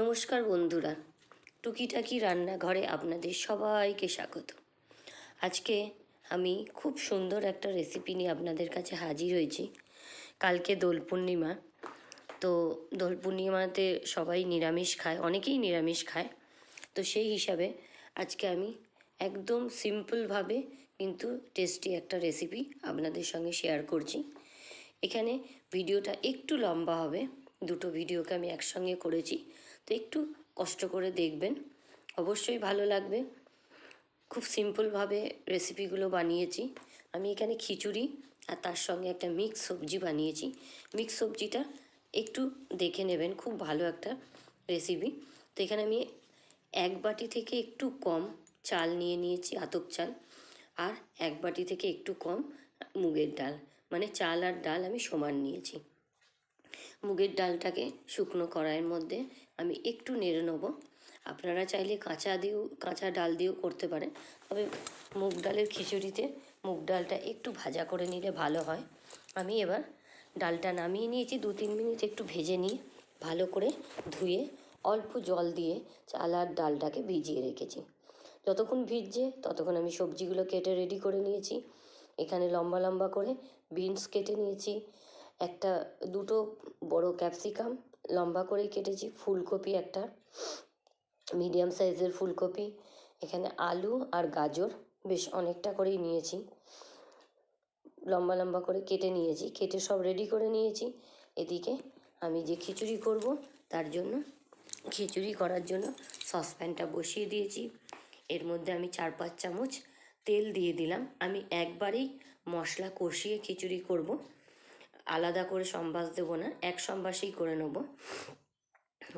নমস্কার বন্ধুরা, টুকিটাকি রান্নাঘরে আপনাদের সবাইকে স্বাগত। আজকে আমি খুব সুন্দর একটা রেসিপি নিয়ে আপনাদের কাছে হাজির হয়েছি। কালকে দোল পূর্ণিমা, তো দোল পূর্ণিমাতে সবাই নিরামিষ খায়, অনেকেই নিরামিষ খায়। তো সেই হিসাবে আজকে আমি একদম সিম্পলভাবে কিন্তু টেস্টি একটা রেসিপি আপনাদের সঙ্গে শেয়ার করছি। এখানে ভিডিওটা একটু লম্বা হবে, দুটো ভিডিওকে আমি একসঙ্গে করেছি। তো একটু কষ্ট করে দেখবেন। অবশ্যই ভালো লাগবে। খুব সিম্পলভাবে রেসিপিগুলো বানিয়েছি। আমি এখানে খিচুড়ি আর তার সঙ্গে একটা মিক্স সবজি বানিয়েছি। মিক্স সবজিটা একটু দেখে নেবেন, খুব ভালো একটা রেসিপি। তো এখানে আমি এক বাটি থেকে একটু কম চাল নিয়ে নিয়েছি, আতপ চাল। আর এক বাটি থেকে একটু কম মুগের ডাল। মানে চাল আর ডাল আমি সমান নিয়েছি। মুগের ডালটাকে শুকনো কড়াইয়ের মধ্যে আমি একটু নেড়ে নেব। আপনারা চাইলে কাঁচা দিয়েও, কাঁচা ডাল দিয়েও করতে পারেন। তবে মুগ ডালের খিচুড়িতে মুগ ডালটা একটু ভাজা করে নিলে ভালো হয়। আমি এবার ডালটা নামিয়ে নিয়েছি, দু তিন মিনিট একটু ভেজে নিয়ে ভালো করে ধুয়ে অল্প জল দিয়ে চাল আর ডালটাকে ভিজিয়ে রেখেছি। যতক্ষণ ভিজছে ততক্ষণ আমি সবজিগুলো কেটে রেডি করে নিয়েছি। এখানে লম্বা লম্বা করে বিনস কেটে নিয়েছি। একটা, দুটো বড় ক্যাপসিকাম লম্বা করেই কেটেছি, ফুলকপি একটা মিডিয়াম সাইজের ফুলকপি, এখানে আলু আর গাজর বেশ অনেকটা করেই নিয়েছি। লম্বা লম্বা করে কেটে নিয়েছি, কেটে সব রেডি করে নিয়েছি। এদিকে আমি যে খিচুড়ি করব, তার জন্য খিচুড়ি করার জন্য সসপ্যানটা বসিয়ে দিয়েছি। এর মধ্যে আমি চার পাঁচ চামচ তেল দিয়ে দিলাম। আমি একবারেই মশলা কষিয়ে খিচুড়ি করব। আলাদা করে সম্বাস দেবো না, এক সম্বাসেই করে নেব।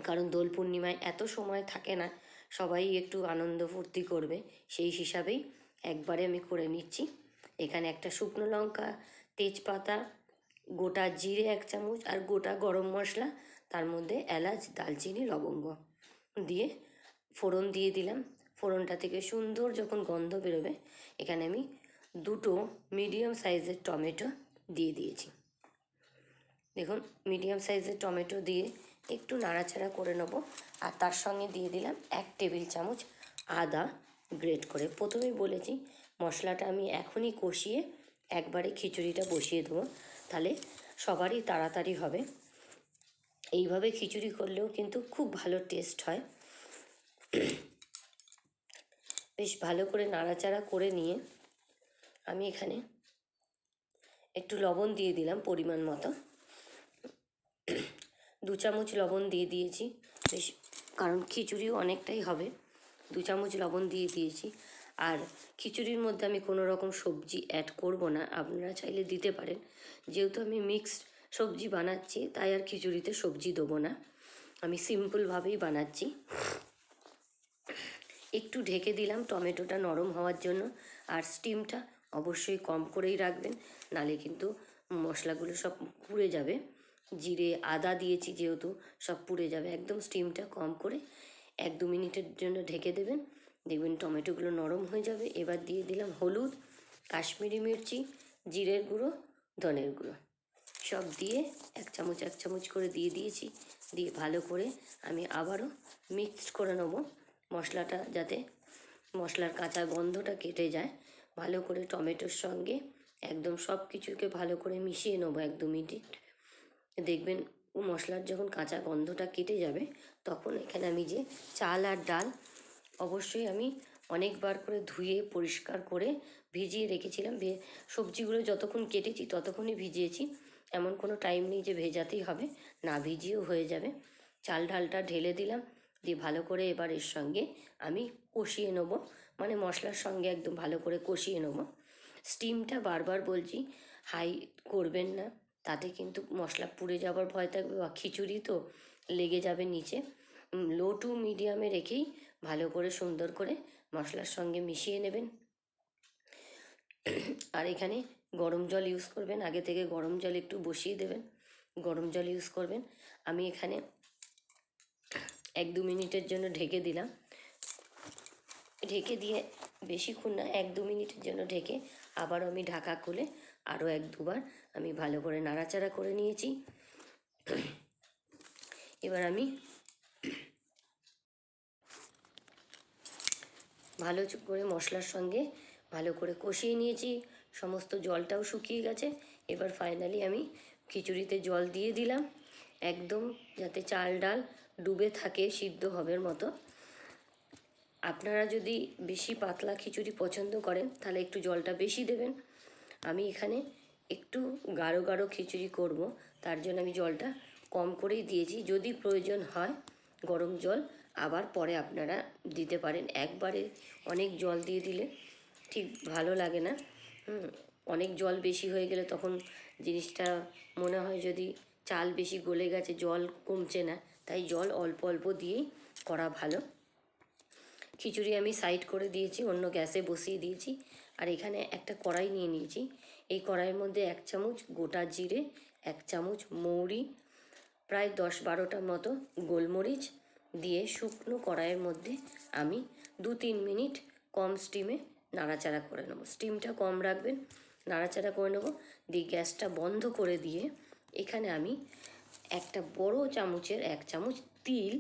কারণ দোল পূর্ণিমায় এত সময় থাকে না, সবাই একটু আনন্দ ফুর্তি করবে, সেই হিসাবেই একবারে আমি করে নিচ্ছি। এখানে একটা শুকনো লঙ্কা, তেজপাতা, গোটা জিরে এক চামচ আর গোটা গরম মশলা, তার মধ্যে এলাচ দালচিনি লবঙ্গ দিয়ে ফোড়ন দিয়ে দিলাম। ফোড়নটা থেকে সুন্দর যখন গন্ধ বেরোবে, এখানে আমি দুটো মিডিয়াম সাইজের টমেটো দিয়ে দিয়েছি। দেখুন মিডিয়াম সাইজের টমেটো দিয়ে একটু নাড়াচাড়া করে নেব। আর তার সঙ্গে দিয়ে দিলাম এক টেবিল চামচ আদা গ্রেট করে। প্রথমেই বলেছি, মশলাটা আমি এখনই কষিয়ে একবারে খিচুড়িটা বসিয়ে দেবো। তাহলে সবারই তাড়াতাড়ি হবে। এইভাবে খিচুড়ি করলেও কিন্তু খুব ভালো টেস্ট হয়। বেশ ভালো করে নাড়াচাড়া করে নিয়ে আমি এখানে একটু লবণ দিয়ে দিলাম পরিমাণ মতো। দু চামচ লবণ দিয়ে দিয়েছি। বেশ, কারণ খিচুড়িও অনেকটাই হবে। দু চামচ লবণ দিয়ে দিয়েছি। আর খিচুড়ির মধ্যে আমি কোনো রকম সবজি অ্যাড করব না। আপনারা চাইলে দিতে পারেন। যেহেতু আমি মিক্সড সবজি বানাচ্ছি, তাই আর খিচুড়িতে সবজি দেবো না। আমি সিম্পলভাবেই বানাচ্ছি। একটু ঢেকে দিলাম টমেটোটা নরম হওয়ার জন্য। আর স্টিমটা অবশ্যই কম করেই রাখবেন। নালে কিন্তু মশলাগুলো সব পুড়ে যাবে। জিরে, আদা দিয়েছি যেহেতু, সব পুড়ে যাবে। একদম স্টিমটা কম করে এক দু মিনিটের জন্য ঢেকে দেবেন। দেখবেন টমেটোগুলো নরম হয়ে যাবে। এবার দিয়ে দিলাম হলুদ, কাশ্মীরি মির্চি, জিরের গুঁড়ো, ধনের গুঁড়ো। সব দিয়ে এক চামচ এক চামচ করে দিয়ে দিয়েছি। দিয়ে ভালো করে আমি আবারও মিক্সড করে নেব মশলাটা যাতে মশলার কাঁচা গন্ধটা কেটে যায়। ভালো করে টমেটোর সঙ্গে একদম সব কিছুকে ভালো করে মিশিয়ে নেব এক দু মিনিট। দেখবেন ও মশলার যখন কাঁচা গন্ধটা কেটে যাবে, তখন এখানে আমি যে চাল আর ডাল অবশ্যই আমি অনেকবার করে ধুয়ে পরিষ্কার করে ভিজিয়ে রেখেছিলাম। সবজিগুলো যতক্ষণ কেটেছি ততক্ষণই ভিজিয়েছি। এমন কোনো টাইম নেই যে ভেজাতেই হবে, না ভিজিয়েও হয়ে যাবে। চাল ডালটা ঢেলে দিলাম, দিয়ে ভালো করে এবার এর সঙ্গে আমি কষিয়ে নেব। মানে মশলার সঙ্গে একদম ভালো করে কষিয়ে নেব। স্টিমটা বারবার বলছি হাই করবেন না। তাতে কিন্তু মশলা পুড়ে যাওয়ার ভয় থাকবে বা খিচুড়ি তো লেগে যাবে নিচে। লো টু মিডিয়ামে রেখেই ভালো করে সুন্দর করে মশলার সঙ্গে মিশিয়ে নেবেন। আর এখানে গরম জল ইউজ করবেন। আগে থেকে গরম জল একটু বসিয়ে দেবেন। গরম জল ইউজ করবেন। আমি এখানে এক দু মিনিটের জন্য ঢেকে দিলাম। ঢেকে দিয়ে বেশিক্ষণ না, এক দু মিনিটের জন্য ঢেকে আবার আমি ঢাকা খুলে আরও এক দুবার আমি ভালো করে নাড়াচাড়া করে নিয়েছি। এবার আমি ভালো করে মশলার সঙ্গে ভালো করে কষিয়ে নিয়েছি। সমস্ত জলটাও শুকিয়ে গেছে। এবার ফাইনালি আমি খিচুড়িতে জল দিয়ে দিলাম। একদম যাতে চাল ডাল ডুবে থাকে, সিদ্ধ হবের মতো। আপনারা যদি বেশি পাতলা খিচুড়ি পছন্দ করেন, তাহলে একটু জলটা বেশি দেবেন। আমি এখানে একটু গাঢ় গাঢ় খিচুড়ি করব। তার জন্য আমি জলটা কম করেই দিয়েছি। যদি প্রয়োজন হয় গরম জল আবার পরে আপনারা দিতে পারেন। একবারে অনেক জল দিয়ে দিলে ঠিক ভালো লাগে না। অনেক জল বেশি হয়ে গেলে তখন জিনিসটা মনে হয় যদি চাল বেশি গলে গেছে, জল কমছে না, তাই জল অল্প অল্প দিয়েই করা ভালো। খিচুড়ি আমি সাইড করে দিয়েছি, অন্য গ্যাসে বসিয়ে দিয়েছি। আর এখানে একটা কড়াই নিয়ে নিয়েছি। এই কড়াইয়ের মধ্যে এক চামচ গোটা জিরে, এক চামচ মৌরি, প্রায় দশ বারোটার মতো গোলমরিচ দিয়ে শুকনো কড়াইয়ের মধ্যে আমি দু তিন মিনিট কম স্টিমে নাড়াচাড়া করে নেব। স্টিমটা কম রাখবেন, নাড়াচাড়া করে নেব। দিয়ে গ্যাসটা বন্ধ করে দিয়ে এখানে আমি একটা বড় চামচের এক চামচ তিল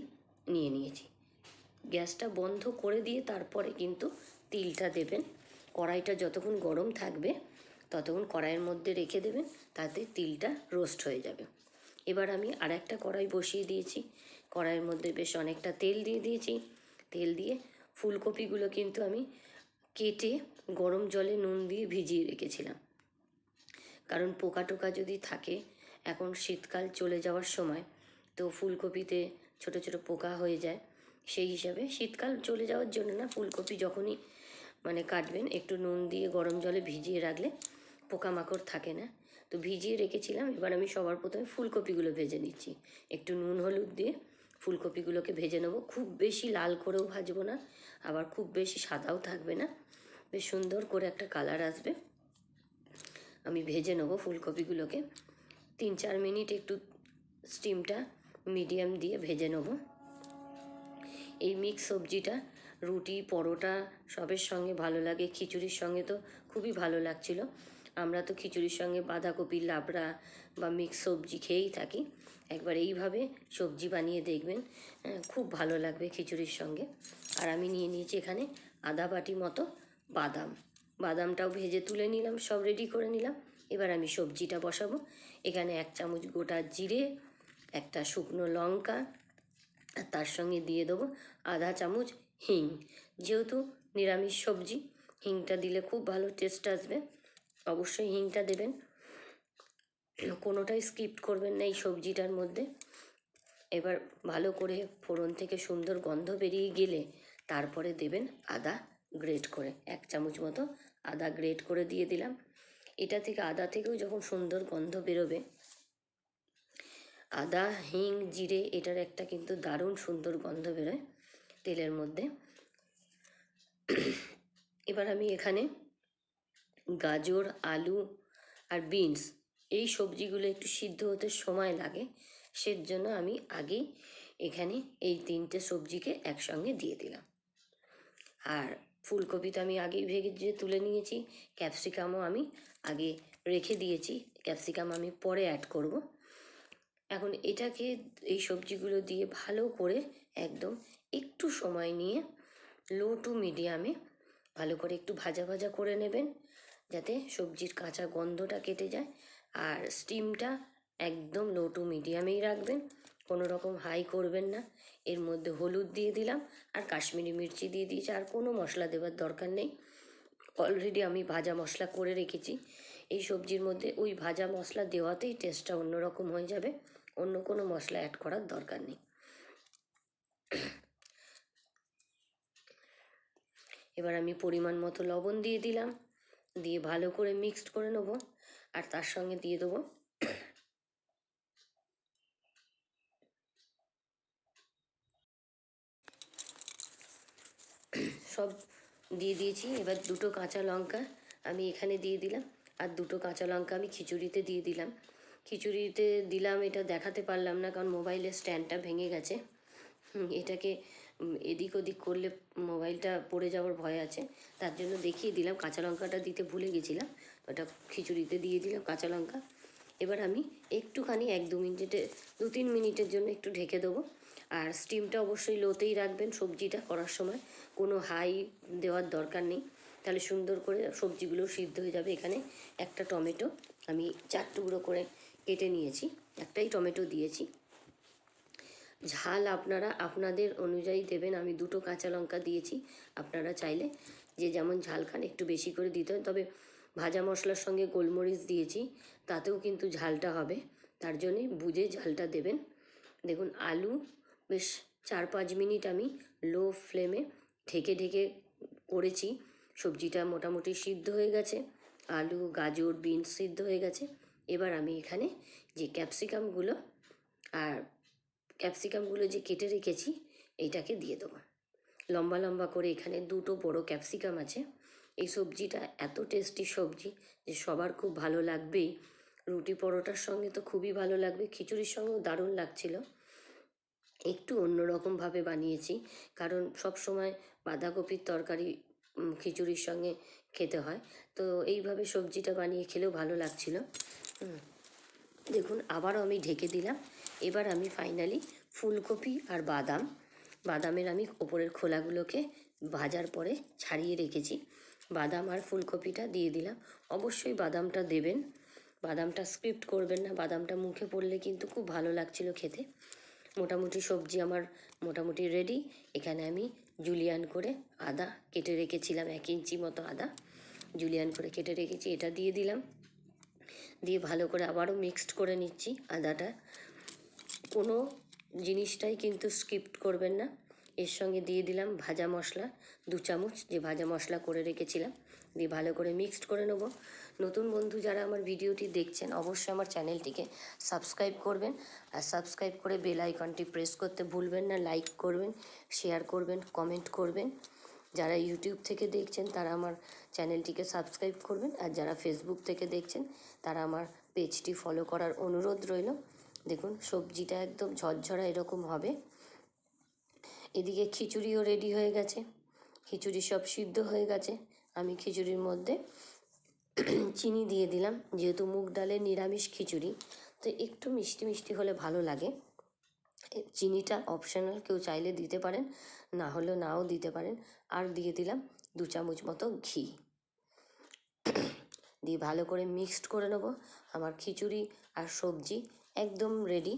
নিয়ে নিয়েছি। গ্যাসটা বন্ধ করে দিয়ে তারপরে কিন্তু তিলটা দেবেন। কড়াইটা যতক্ষণ গরম থাকবে ততক্ষণ কড়াইয়ের মধ্যে রেখে দেবেন, তাতে তিলটা রোস্ট হয়ে যাবে। এবার আমি আর একটা কড়াই বসিয়ে দিয়েছি। কড়াইয়ের মধ্যে বেশ অনেকটা তেল দিয়ে দিয়েছি। তেল দিয়ে ফুলকপিগুলো কিন্তু আমি কেটে গরম জলে নুন দিয়ে ভিজিয়ে রেখেছিলাম। কারণ পোকা টোকা যদি থাকে, এখন শীতকাল চলে যাওয়ার সময় তো ফুলকপিতে ছোট ছোট পোকা হয়ে যায়। সেই হিসাবে শীতকাল চলে যাওয়ার জন্য না, ফুলকপি যখনই মানে কাটবেন, একটু নুন দিয়ে গরম জলে ভিজিয়ে রাখলে পোকামাকড় থাকে না। তো ভিজিয়ে রেখেছিলাম, এবার আমি সবার প্রথমে ফুলকপিগুলো ভেজে নিচ্ছি। একটু নুন, হলুদ দিয়ে ফুলকপিগুলোকে ভেজে নেব। খুব বেশি লাল করেও ভাজবো না, আবার খুব বেশি সাদাও থাকবে না। বেশ সুন্দর করে একটা কালার আসবে। আমি ভেজে নেব ফুলকপিগুলোকে। তিন, চার মিনিট একটু স্টিমটা মিডিয়াম দিয়ে ভেজে নেব। এই মিক্স সবজিটা, রুটি, পরোটা সবের সঙ্গে ভালো লাগে, খিচুড়ির সঙ্গে তো খুবই ভালো লাগছিল। আমরা তো খিচুড়ির সঙ্গে বাঁধাকপি লাবড়া বা মিক্স সবজি খেয়েই থাকি। একবার এইভাবে সবজি বানিয়ে দেখবেন হ্যাঁ, খুব ভালো লাগবে খিচুড়ির সঙ্গে। আর আমি নিয়ে নিয়েছি এখানে আধা বাটি মতো বাদাম। বাদামটাও ভেজে তুলে নিলাম সব রেডি করে নিলাম। এবার আমি সবজিটা বসাবো। এখানে এক চামচ গোটা জিরে একটা শুকনো লঙ্কা আর তার সঙ্গে দিয়ে দেবো আধা চামচ হিং। যেহেতু নিরামিষ সবজি হিংটা দিলে খুব ভালো টেস্ট আসবে। অবশ্যই হিংটা দেবেন। কোনোটাই স্কিপ করবেন না এই সবজিটার মধ্যে। এবার ভালো করে ফোড়ন থেকে সুন্দর গন্ধ বেরিয়ে গেলে তারপরে দেবেন আদা গ্রেট করে, এক চামচ মতো আদা গ্রেট করে দিয়ে দিলাম। এটা থেকে আদা থেকেও যখন সুন্দর গন্ধ বেরোবে, আদা, হিং, জিরে এটার একটা কিন্তু দারুণ সুন্দর গন্ধ বেরোয় তেলের মধ্যে। এবার আমি এখানে গাজর, আলু আর বিনস, এই সবজিগুলো একটু সিদ্ধ হতে সময় লাগে সের জন্য আমি আগেই এখানে এই তিনটে সবজিকে একসঙ্গে দিয়ে দিলাম। আর ফুলকপি তো আমি আগেই ভেজে তুলে নিয়েছি, ক্যাপসিকামও আমি আগে রেখে দিয়েছি, ক্যাপসিকাম আমি পরে অ্যাড করব। এখন এটাকে এই সবজিগুলো দিয়ে ভালো করে একদম একটু সময় নিয়ে লো টু মিডিয়ামে ভালো করে একটু ভাজা ভাজা করে নেবেন। যাতে সবজির কাঁচা গন্ধটা কেটে যায়। আর স্টিমটা একদম লো টু মিডিয়ামেই রাখবেন। কোনো রকম হাই করবেন না। এর মধ্যে হলুদ দিয়ে দিলাম আর কাশ্মীরি মির্চি দিয়ে দিয়েছি। আর কোনো মশলা দেওয়ার দরকার নেই। অলরেডি আমি ভাজা মশলা করে রেখেছি। এই সবজির মধ্যে ওই ভাজা মশলা দেওয়াতেই টেস্টটা অন্যরকম হয়ে যাবে। অন্য কোনো মশলা অ্যাড করার দরকার নেই। এবার আমি পরিমাণ মতো লবণ দিয়ে দিলাম। দিয়ে ভালো করে মিক্সড করে নেব আর তার সঙ্গে দিয়ে দেবো সব দিয়ে দিয়েছি। এবার দুটো কাঁচা লঙ্কা আমি এখানে দিয়ে দিলাম আর দুটো কাঁচা লঙ্কা আমি খিচুড়িতে দিয়ে দিলাম। খিচুড়িতে দিলাম এটা দেখাতে পারলাম না কারণ মোবাইলের স্ট্যান্ডটা ভেঙে গেছে। এটাকে এদিক ওদিক করলে মোবাইলটা পড়ে যাওয়ার ভয় আছে। তার জন্য দেখিয়ে দিলাম, কাঁচা লঙ্কাটা দিতে ভুলে গেছিলাম। ওটা খিচুড়িতে দিয়ে দিলাম কাঁচা লঙ্কা। এবার আমি একটুখানি এক দু মিনিটে, দু তিন মিনিটের জন্য একটু ঢেকে দেবো। আর স্টিমটা অবশ্যই লোতেই রাখবেন সবজিটা করার সময়। কোনো হাই দেওয়ার দরকার নেই। তাহলে সুন্দর করে সবজিগুলো সিদ্ধ হয়ে যাবে। এখানে একটা টমেটো আমি চার টুকরো করে কেটে নিয়েছি। একটাই টমেটো দিয়েছি। ঝাল আপনারা আপনাদের অনুযায়ী দেবেন। আমি দুটো কাঁচা লঙ্কা দিয়েছি। আপনারা চাইলে যে যেমন ঝাল খান, একটু বেশি করে দিতে হয়। তবে ভাজা মশলার সঙ্গে গোলমরিচ দিয়েছি, তাতেও কিন্তু ঝালটা হবে। তার জন্যে বুঝে ঝালটা দেবেন। দেখুন, আলু বেশ চার পাঁচ মিনিট আমি লো ফ্লেমে ঢেকে ঢেকে করেছি। সবজিটা মোটামুটি সিদ্ধ হয়ে গেছে। আলু, গাজর, বিনস সিদ্ধ হয়ে গেছে। এবার আমি এখানে যে ক্যাপসিকামগুলো আর ক্যাপসিকামগুলো যে কেটে রেখেছি, এইটাকে দিয়ে দেবো। লম্বা লম্বা করে এখানে দুটো বড় ক্যাপসিকাম আছে। এই সবজিটা এত টেস্টি সবজি যে সবার খুব ভালো লাগবেই রুটি পরোটার সঙ্গে তো খুবই ভালো লাগবে, খিচুড়ির সঙ্গেও দারুণ লাগছিল। একটু অন্যরকমভাবে বানিয়েছি, কারণ সব সময় বাঁধাকপির তরকারি খিচুড়ির সঙ্গে খেতে হয়। তো এইভাবে সবজিটা বানিয়ে খেলেও ভালো লাগছিল। দেখুন, আবারও আমি ঢেকে দিলাম। এবার আমি ফাইনালি ফুলকপি আর বাদাম, বাদামের আমি ওপরের খোলাগুলোকে ভাজার পরে ছাড়িয়ে রেখেছি। বাদাম আর ফুলকপিটা দিয়ে দিলাম। অবশ্যই বাদামটা দেবেন। বাদামটা স্ক্রিপ্ট করবেন না, বাদামটা মুখে পড়লে কিন্তু খুব ভালো লাগছিল খেতে। মোটামুটি সবজি আমার মোটামুটি রেডি এখানে আমি জুলিয়ান করে আদা কেটে রেখেছিলাম, এক ইঞ্চি মতো আদা। জুলিয়ান করে কেটে রেখেছি, এটা দিয়ে দিলাম। দিয়ে ভালো করে আবারও মিক্সড করে নিচ্ছি আদাটা। কোনো জিনিসটাই কিন্তু স্কিপ্ট করবেন না। এর সঙ্গে দিয়ে দিলাম ভাজা মশলা, দু চামচ যে ভাজা মশলা করে রেখেছিলাম। দিয়ে ভালো করে মিক্সড করে নেব। নতুন বন্ধু যারা আমার ভিডিওটি দেখছেন, অবশ্যই আমার চ্যানেলটিকে সাবস্ক্রাইব করবেন। আর সাবস্ক্রাইব করে বেল আইকনটি প্রেস করতে ভুলবেন না লাইক করবেন শেয়ার করবেন কমেন্ট করবেন। যারা ইউটিউব থেকে দেখছেন, তারা আমার চ্যানেলটিকে সাবস্ক্রাইব করবেন। আর যারা ফেসবুক থেকে দেখছেন, তারা আমার পেজটি ফলো করার অনুরোধ রইল। দেখুন, সবজিটা একদম ঝরঝরা এরকম হবে। এদিকে খিচুড়িও রেডি হয়ে গেছে। খিচুড়ি সব সিদ্ধ হয়ে গেছে। আমি খিচুড়ির মধ্যে চিনি দিয়ে দিলাম, যেহেতু মুগ ডালের নিরামিষ খিচুড়ি, তো একটু মিষ্টি মিষ্টি হলে ভালো লাগে। চিনিটা অপশনাল কেউ চাইলে দিতে পারেন। না হলে নাও দিতে পারেন। আর দিয়ে দিলাম দু চামচ মতো ঘি। দিয়ে ভালো করে মিক্সড করে নেব। আমার খিচুড়ি আর সবজি একদম রেডি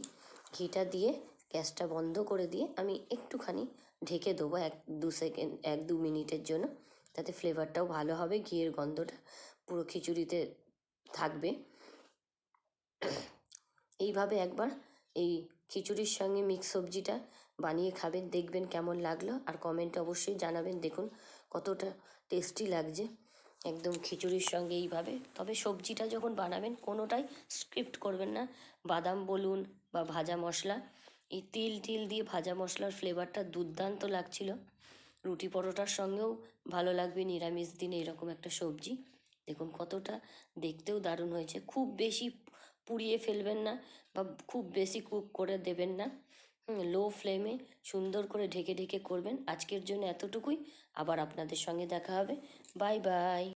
ঘিটা দিয়ে গ্যাসটা বন্ধ করে দিয়ে আমি একটুখানি ঢেকে দেবো এক দু সেকেন্ড এক দু মিনিটের জন্য। তাতে ফ্লেভারটাও ভালো হবে, ঘিয়ের গন্ধটা পুরো খিচুড়িতে থাকবে। এইভাবে একবার এই খিচুড়ির সঙ্গে মিক্স সবজিটা বানিয়ে খাবেন, দেখবেন কেমন লাগল। আর কমেন্টে অবশ্যই জানাবেন, দেখুন কতটা টেস্টি লাগছে। একদম খিচুড়ির সঙ্গে এইভাবে। তবে সবজিটা যখন বানাবেন, কোনোটাই স্ক্রিপ্ট করবেন না। বাদাম বলুন বা ভাজা মশলা, এই তিল টিল দিয়ে ভাজা মশলার ফ্লেভারটা দুর্দান্ত লাগছিল। রুটি পরোটার সঙ্গেও ভালো লাগবে, নিরামিষ দিনে এরকম একটা সবজি। দেখুন কতটা দেখতেও দারুণ হয়েছে। খুব বেশি পুড়িয়ে ফেলবেন না বা খুব বেশি কুক করে দেবেন না। লো ফ্লেমে সুন্দর করে ঢেকে ঢেকে করবেন। আজকের জন্য এতটুকুই। আবার আপনাদের সঙ্গে দেখা হবে। Bye bye